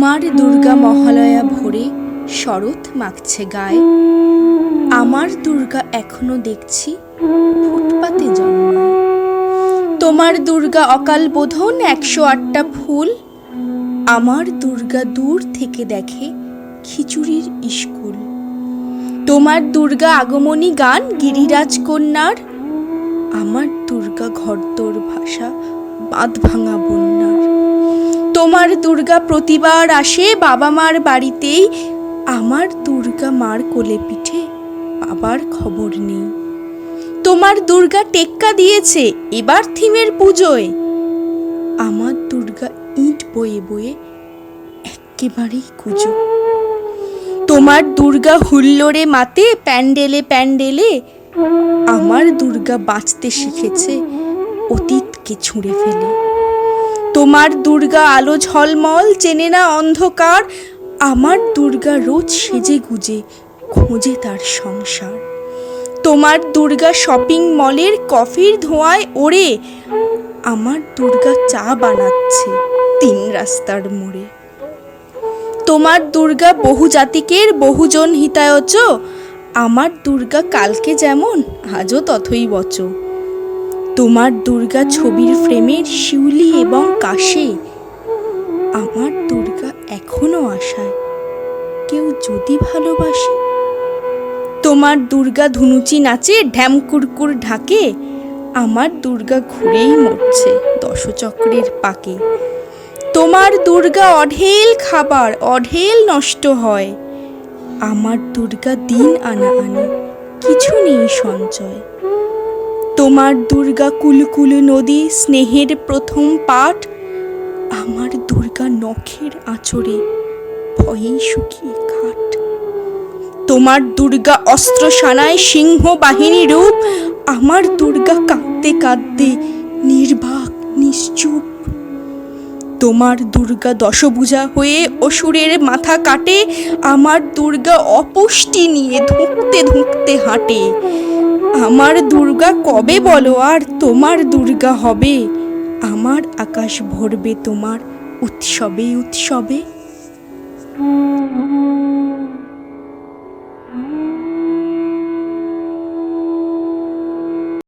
তোমার দুর্গা মহালয়া ভোরে শরৎ মাখছে গায়ে। আমার দুর্গা এখনও দেখছি ফুটপাতে জন্মায়। তোমার দুর্গা অকাল বোধন একশো আটটা ফুল। আমার দুর্গা দূর থেকে দেখে খিচুড়ির স্কুল তোমার দুর্গা আগমনী গান গিরিরাজ কন্যার। আমার দুর্গা ঘরদোর ভাষা বাঁধ ভাঙা বন্যার। তোমার দুর্গা প্রতিবার আসে বাবা মার বাড়িতেই। আমার দুর্গা মার কোলে পিঠে বাবার খবর নেই। তোমার দুর্গা টেক্কা দিয়েছে এবার থিমের পুজোয়। আমার দুর্গা ইট বয়ে বয়ে একেবারেই কুজো। তোমার দুর্গা হুল্লোড়ে মাতে প্যান্ডেলে প্যান্ডেলে। আমার দুর্গা বাঁচতে শিখেছে অতীতকে ছুঁড়ে ফেলে। তোমার দুর্গা আলো ঝলমল, চেনে না অন্ধকার। আমার দুর্গা রোজ সেজে গুজে, খোঁজে তার সংসার। তোমার দুর্গা শপিং মলের কফির ধোঁয়ায় ওড়ে, আমার দুর্গা চা বানাচ্ছে তিন রাস্তার মোড়ে। তোমার দুর্গা বহু জাতিকের বহুজন হিতায়চ, আমার দুর্গা কালকে যেমন, আজও তথই বচ তোমার দুর্গা ছবির ফ্রেমের শিউলি এবং কাশে। আমার দুর্গা এখনও আশায়, কেউ যদি ভালোবাসে। তোমার দুর্গা ধুনুচি নাচে, ঢ্যাম কুরকুর ঢাকে, আমার দুর্গা ঘুরেই মরছে দশচক্রের পাকে। তোমার দুর্গা অঢেল খাবার, অঢেল নষ্ট হয়। আমার দুর্গা দিন আনা আনে, কিছু নেই সঞ্চয়। তোমার দুর্গা কুলকুল নদী স্নেহের প্রথম পাঠ, আমার দুর্গা নখের আঁচড়ে ভয়েই শুকিয়ে কাঠ তোমার দুর্গা অস্ত্র সানায় সিংহ বাহিনী রূপ, আমার দুর্গা কাঁদতে কাঁদতে নির্বাক, নিশ্চুপ। তোমার দুর্গা দশভুজা হয়ে অসুরের মাথা কাটে, আমার দুর্গা অপুষ্টি নিয়ে ধুঁকতে ধুঁকতে হাঁটে। আমার দুর্গা কবে বলো আর তোমার দুর্গা হবে? আমার আকাশ ভরবে তোমার উৎসবে উৎসবে।